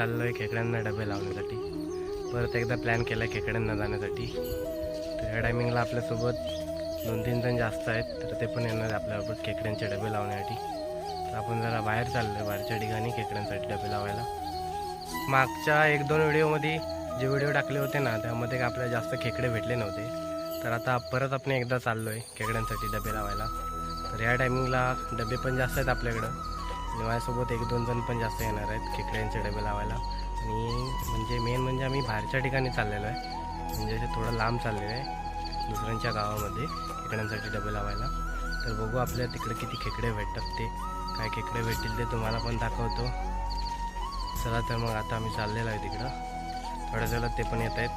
चाललोय खेकड्यांना डबे लावण्यासाठी. परत एकदा प्लॅन केला खेकड्यांना जाण्यासाठी. तर या टायमिंगला आपल्यासोबत दोन तीन जण जास्त आहेत तर ते पण येणार आहे आपल्यासोबत खेकड्यांचे डबे लावण्यासाठी. तर आपण जरा बाहेर चाललो आहे बाहेरच्या ठिकाणी खेकड्यांसाठी डबे लावायला. मागच्या एक दोन व्हिडिओमध्ये जे व्हिडिओ टाकले होते ना त्यामध्ये आपल्याला जास्त खेकडे भेटले नव्हते. तर आता परत आपण एकदा चाललो आहे खेकड्यांसाठी डबे लावायला. तर या टायमिंगला डबे पण जास्त आहेत आपल्याकडं. आणि माझ्यासोबत एक दोन जण पण जास्त येणार आहेत खेकड्यांचे डबे लावायला. आणि म्हणजे मेन म्हणजे आम्ही बाहेरच्या ठिकाणी चाललेलो आहे. म्हणजे ते थोडं लांब चाललेलं आहे दुसऱ्यांच्या गावामध्ये खेकड्यांसाठी डबे लावायला. तर बघू आपल्या तिकडे किती खेकडे भेटतात ते काय खेकडे भेटतील ते तुम्हाला पण दाखवतो. चला तर मग आता आम्ही चाललेलो आहे तिकडं. थोड्या वेळात ते पण येत आहेत.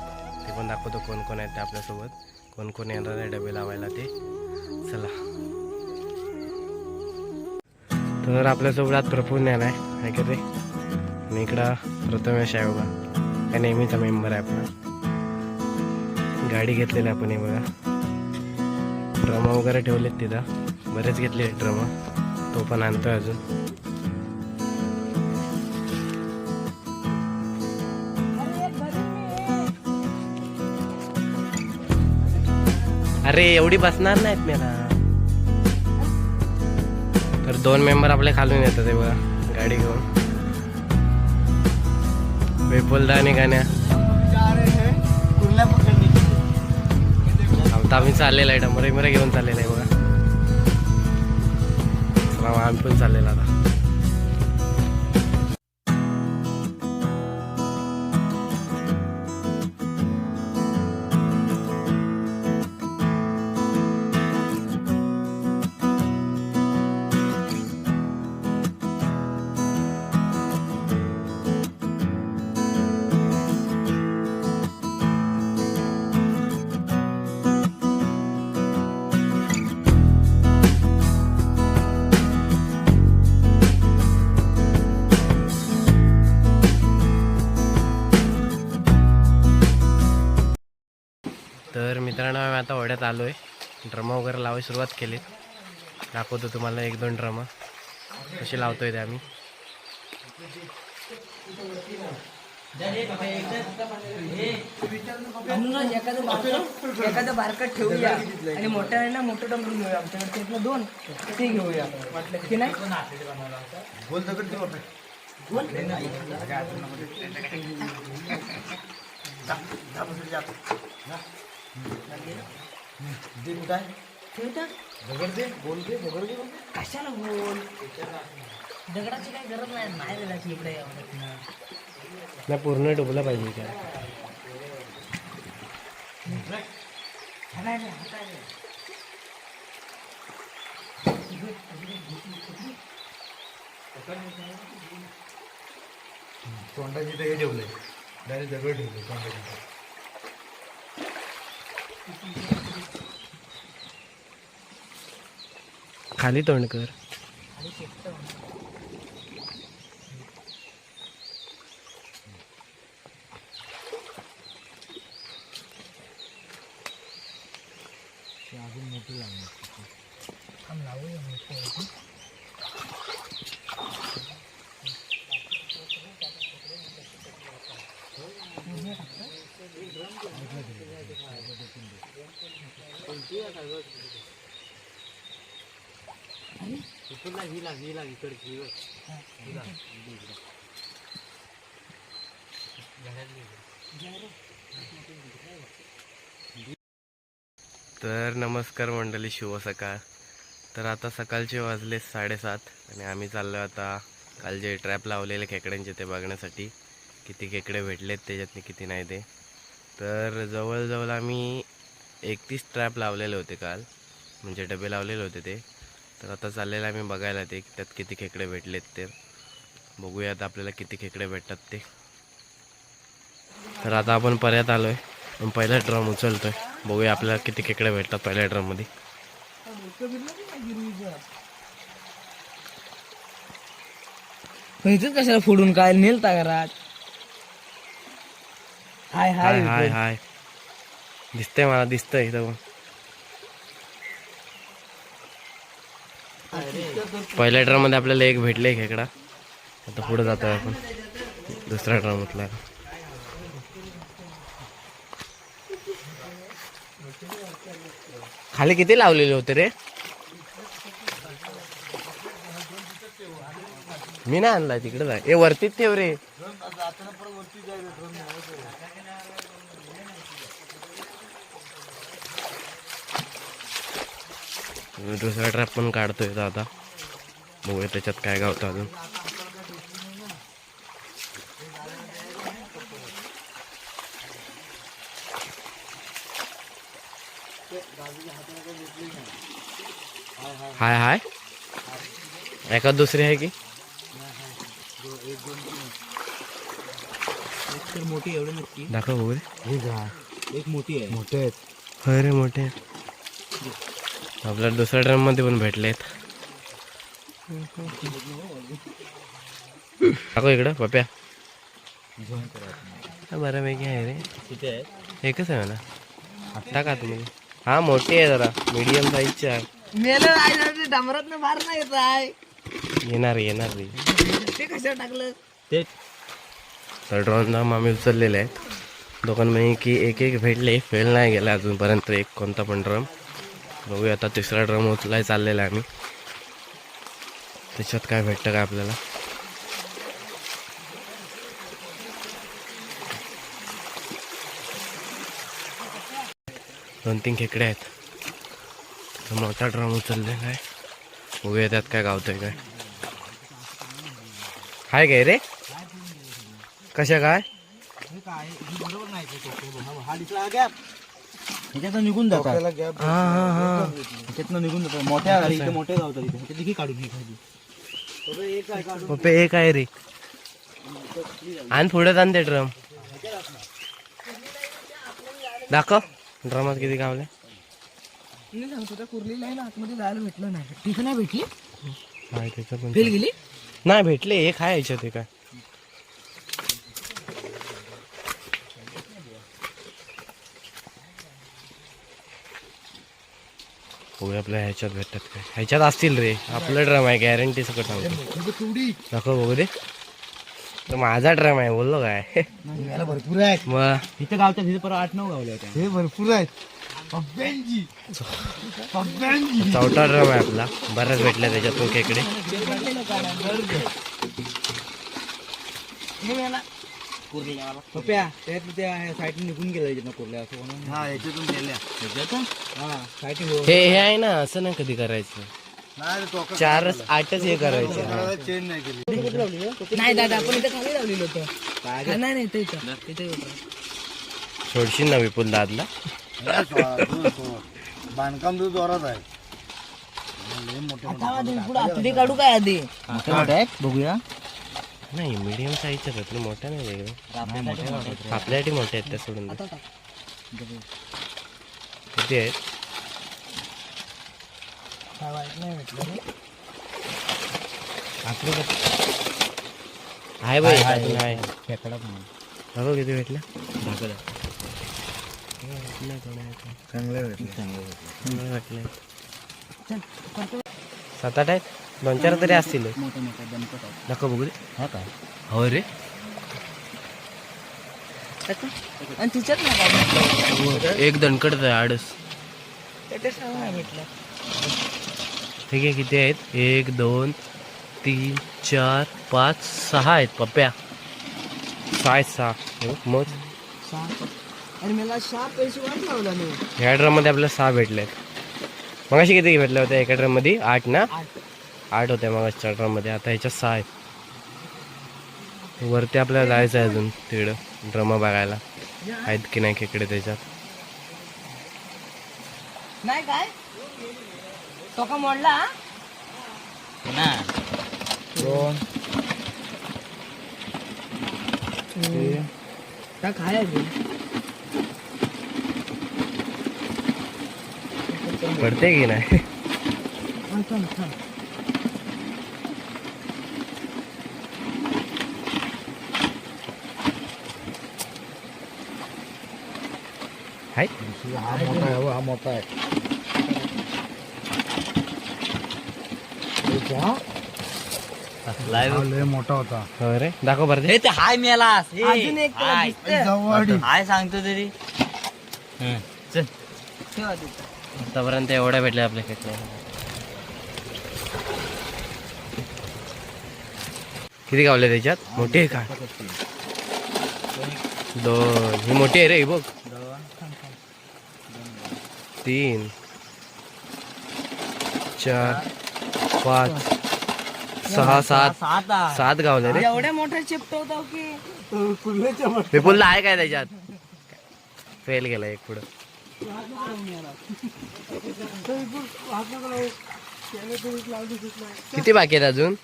ते पण दाखवतो कोण कोण आहेत ते आपल्यासोबत. कोण कोण येणार आहे डबे लावायला ते. चला. तर आपल्यासोबत आज प्रफुल ज्ञान आहे. आहे का रे आणि इकडं प्रथमेश आहे बघा. काय नेहमीचा मेंबर आहे आपला. गाडी घेतलेली आपण हे बघा. ड्रम वगैरे ठेवलेत तिथं. बरेच घेतले ड्रम तो पण आणतोय अजून. अरे एवढी बसणार नाहीत मला. तर दोन मेंबर आपले खालून येतात तेव्हा बघा गाडी घेऊन. विपुलदा आणि गाण्या. आता आम्ही चाललेला आहे डमरे मिरे घेऊन चाललेला आहे बघा. आम्ही पण चाललेला आता. मित्रांनो आम्ही आता ओढ्यात आलो आहे ड्रम वगैरे लावायला सुरुवात केली. दाखवतो तुम्हाला एक दोन ड्रम. कसे लावतोय ते आम्ही. एखादं बारकं एखादं बारकं ठेवूया. आणि मोठ्या आहे ना मोठं डंबरू घेऊया. आमच्याकडे त्यातलं दोन ते घेऊया. वाटलं की नाही? ठेवतात कशाला बोल? दगडाची काही गरज नाही नाही दगडाची इकडे नाही पूर्ण डुबलं पाहिजे काय तोंडाची तर हे ठेवलंय डायरेक्ट दगड ठेवले तोंडाची. खाली तोंड कर. अजून मोठी लागणार. थांब लावूया मोठी तर नमस्कार मंडळी शुभ सकाळ. तर आता सकाळचे वाजले साडेसात आणि आम्ही चाललो आता काल जे ट्रॅप लावलेले खेकड्यांचे ते बघण्यासाठी. किती खेकडे भेटलेत त्याच्यातले किती नाही ते. तर जवळजवळ आम्ही एकतीस ट्रॅप लावलेले होते काल. म्हणजे डबे लावलेले होते ते. तर आता चाललेलं आम्ही बघायला ते त्यात किती खेकडे भेटलेत ते. बघूया आता आपल्याला किती खेकडे भेटतात ते. तर आता आपण पर्यात आलो आहे पण पहिला ड्रम उचलतोय. बघूया आपल्याला किती खेकडे भेटतात पहिल्या ड्रममध्ये कशाला फोडून? काय नेलता घरात? हाय हाय हाय हाय दिसतंय मला दिसतंय इथं पहिल्या ड्रममध्ये आपल्याला एक भेटले खेकडा आता पुढे जातोय आपण. दुसरा ड्रम उचला खाली किती लावलेले होते रे? मी नाही आणलाय तिकडे जाय ए वरतीच ठेव रे. दुसरा ट्रॅप पण काढतोय तो आता. बघूया त्याच्यात काय गावतं अजून. हाय हाय. एका दुसरी आहे की? तर मोठी एवढी नक्की. दाखव बघू रे हे जा एक मोठी आहे. मोठे आहेत. होय रे मोठे आपल्याला दुसऱ्या ड्रममध्ये पण भेटलेत. दाखव इकडं पप्या. बऱ्यापैकी आहे रे. किती आहेत एकच आहे ना टाका तुम्ही. हा मोठी आहे जरा. मीडियम साईजची आहे. मेलं आहे डांबरात बाहेर नाही येत आहे. येणार येणार रे ते कशावर टाकलं? ते तर ड्रोन आम्ही उचललेले आहेत. दोघांपैकी एक एक भेटले. फेल नाही गेला अजूनपर्यंत एक कोणता पण ड्रम बघूया आता तिसरा ड्रम उचलाय चाललेला आहे आम्ही त्याच्यात काय भेटतं का आपल्याला दोन तीन खेकडे आहेत तर मोठा ड्रम उचललेला आहे बघूया त्यात काय गावतंय काय हाय काय रे कशा काय ह्याच्यातनं निघून जातात. हा हा हा. ह्याच्यातनं निघून जातात. मोठ्या इथे मोठे गावतात इथे. ह्याच्यात देखील काढून घे खाली. एक आहे काढून पप्पे एक आहे रे. आण पुढे आण ते ड्रम. दाखव. ड्रमात किती गावले. मी सांगतो त्या कुर्लीला आहे ना आतमध्ये जायला भेटलं नाही. तिथं नाही भेटली पण फेल गेली? नाही भेटले. एक आहे याच्यात हे काय हो आपल्या ह्याच्यात भेटतात काय. ह्याच्यात असतील रे. आपलं ड्रम आहे गॅरंटी सगळं सांगतो दाखव बघू दे. तर माझा ड्रम आहे बोललो काय. याला भरपूर आहेत. मग इथे गावतात तिथे परत आठ नऊ गावले होते हे भरपूर आहेत. चौथा ड्रम आहे आपला. बऱ्याच भेटल्या त्याच्यातून खेकडे पप्या त्यात त्या साईडने निघून गेलं याच्यातनं कुर्ल्या असं म्हणून. हा याच्यातून गेल्या. याच्यातून हा हे. हे आहे ना असं नाही कधी करायचं. नाही चारच आठच हे करायचे. हा. चेन नाही केली. नाही दादा आपण इथे खाली लावलेलं होतं. हा, नाही नाही इथे इथं. इथे होतं. सोडशील ना विपुल दादला? बांधकाम तर जोरात आहे. आता आधी पुढं आतडी काढू काय आधी? बघूया. नाही मीडियम साईजचे आहेत ना मोठ्या नाही वेगळे आपल्यासाठी मोठे आहेत. त्या सोडून. किती आहेत? भेटलं. आहे बाई अजून आहे. खेकडा बघू किती भेटल्या चांगले भेटले. चांगले भेटले. सात आठ आहेत? दोन चार तरी असतील. मोठे मोठे दणकट आहेत. नको बघू दे हा काय हो रे? आणि तिच्यात. एक दणकट आहे आडस. ठीक आहे किती आहेत? एक दोन तीन चार पाच सहा आहेत पप्प्या. सहा आहेत सहा. हे बघ, मोज सहा आणि मला सहा पैसे वाट लावला मी ह्या ड्रममध्ये आपल्याला सहा भेटले आहेत मग किती भेटल्या होत्या एका ड्रममध्ये? आठ ना? आठ होत्या मग ड्रममध्ये आता ह्याच्यात सहा आहेत. वरती आपल्याला जायचं आहे अजून तिकडं. ड्रमा बघायला. आहेत की नाही खेकडे त्याच्यात. नाही काय? तो का मोडला? दोन. काय? पडते की नाही? हा, हा मोठा आहे. हो, हा मोठा आहे लय मोठा होता. हो रे. दाखव बरं हे ते हाय मेलास. हे. अजून एक हाय. दिसतंय? हाय सांगतो तरी. चल. ठेवा तिथं. आतापर्यंत एवढ्या भेटल्या आपल्या खेकडे किती गावले त्याच्यात? मोठी आहे का? दोन. ही मोठी आहे रे ही बघ. तीन चार पाच सहा सात. सात गावले रे. एवढ्या मोठ्या चिपटवतो की. विपुलला आहे काय त्याच्यात? फेल गेला एक पुढं. किती बाकी आहेत अजून?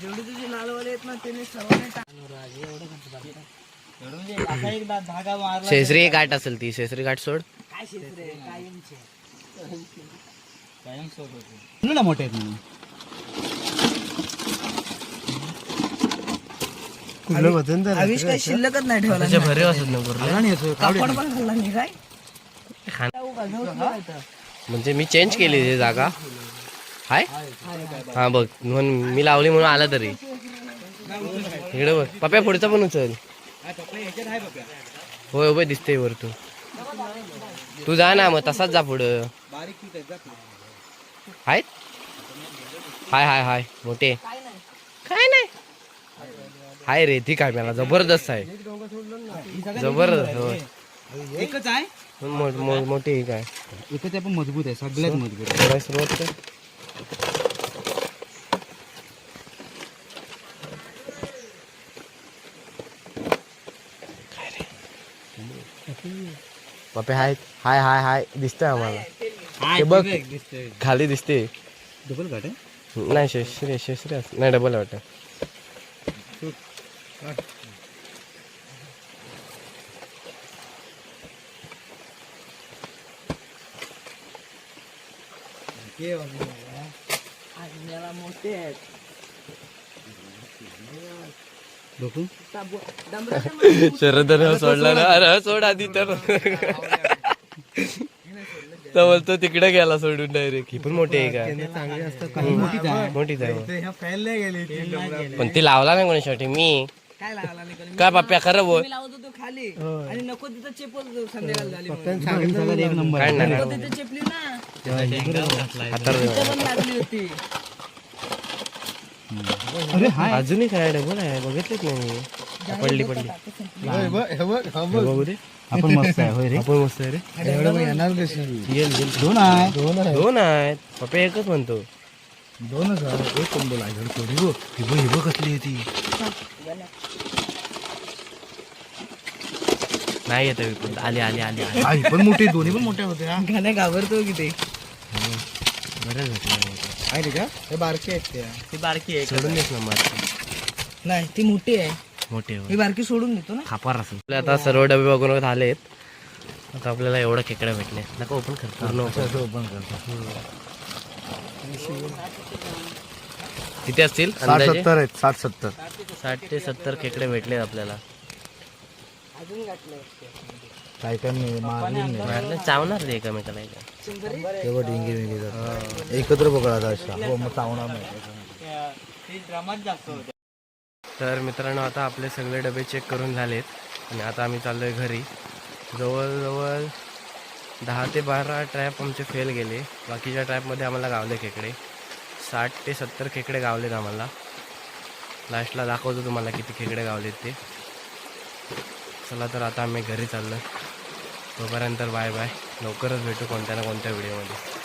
जेवढी तुझी लालवाले आहेत ना त्याने सर्वांनी शेसरी गाठ असेल ती शेसरी गाठ सोड. कायम ना मोठे आहेत आयुष शिल्लकच नाही ठेवला भरे असत ना? म्हणजे मी चेंज केली ती जागा. हाय? हा बघ. म्हणून मी लावली म्हणून आला तरी. इकडे बघ. पप्या पुढचा पण उचल. होय होय दिसते वरतून तू. जा ना मग तसाच जा पुढं. आहेत? तू. हाय हाय हाय मोठे. काय नाही. हाय रे ती काय मला जबरदस्त आहे. जबरदस्त होय. एकच आहे मोठी काय एकच आहे पण मजबूत आहे सगळ्यात मजबूत आहे करायला सुरुवात कर पप्पे हाय हाय हाय हाय दिसतंय आम्हाला. हाय, बघ. खाली दिसते. डबल आहे? नाही शेषरी शेषरी असं. नाही डबल वाटत. मोठे आहेत. शरदने सोडला ना? अरे सोड आधी तर बोलतो तिकडे गेला सोडून डायरेक्ट ही पण मोठी आहे का? मोठीच आहे. मग. गेली पण ती लावला नाही कोणी शेवटी मी. काय पप्प्या खरं बोल. मी लावत होतो खाली. आणि नको तिथं चेपल संध्याकाळ झाली म्हणून. एक नंबर. काय नाही. नको तिथं चेपली ना आता तिथं पण लागली होती. अरे हाय. अजूनही काय डबल आहे बघितलेच नाही मी. पडली पडली. हे बघू दे. आपण मस्त आहे होय रे. आपण मस्त आहे रे. येईल येईल. दोन आहे दोन आहेत. पप्पा एकच म्हणतो. दोनच आहे एक कोंबो लागेल थोडी गो हिबो हिबो कसली होती नाही येत विपुल. आली आली आली पण मोठे दोन्ही पण मोठ्या होत्या. गाण्या घाबरतो की ते. बरं भेटलं आहे का? हे बारके आहेत त्या. ती बारकी आहे सोडून देस नंबर नाही ती मोठी आहे. मोठे मी बारकी सोडून देतो ना. खापार असेल आपले आता सर्व डबे बघून झालेत आता आपल्याला एवढं खेकडे भेटले. नका ओपन कर. पूर्ण open. असं ओपन करतो किती असतील? साठ अंदाजे? सत्तर आहेत साठ सत्तर. साठ ते सत्तर खेकडे भेटले आपल्याला. अजून गाठलं काय काय नाही मारली नाही मारलं चावणार रे एकामेकाला. एका. तेव्हा डिंगी विंगी जातात. एकत्र पकडा अशा. हो मग चावणार नाही. तर मित्रांनो आता आपले सगळे डबे चेक करून झालेत. आणि आता आम्ही चाललो आहे घरी. जवळजवळ दहा ते बारा ट्रॅप आमचे फेल गेले. बाकीच्या ट्रॅपमध्ये आम्हाला गावले खेकडे. साठ ते सत्तर खेकडे गावलेत आम्हाला. लास्टला दाखवतो तुम्हाला किती खेकडे गावलेत ते. चला तर आता आम्ही घरी चाललो. तोपर्यंत बाय बाय. लवकरच भेटू कोणत्या ना कोणत्या व्हिडिओमध्ये